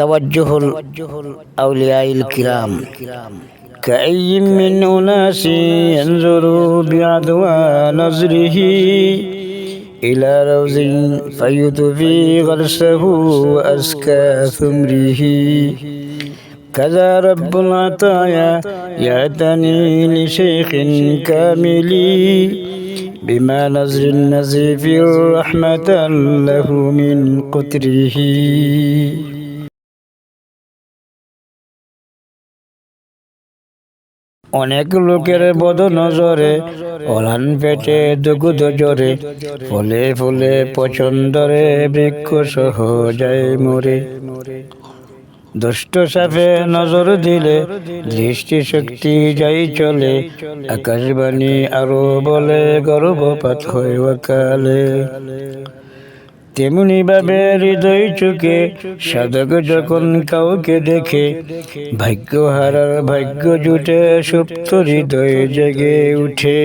توجه الأولياء الكرام. كأي من أناس ينظروا بعدوى نظره إلى روز فيطفي غرسه وأزكى ثمره. كذا رب العطايا يعتني لشيخ كامل بما نزر النزيف رحمة له من قتره অনেক লোকের বদ নজরে অলান পেটে দুগুদ জরে ফলে ফুলে পছন্দরে বৃক্ষ সহ যায় মরে। দুষ্ট সাপে নজর দিলে দৃষ্টি শক্তি যাই চলে। আকাশবাণী আরও বলে গর্ভপাত হয় ওকালে তেমনি ভাবে হৃদয় চোখে সাধক যখন কাউকে দেখে ভাগ্য হারার ভাগ্য জুটে সুপ্ত হৃদয় জেগে উঠে।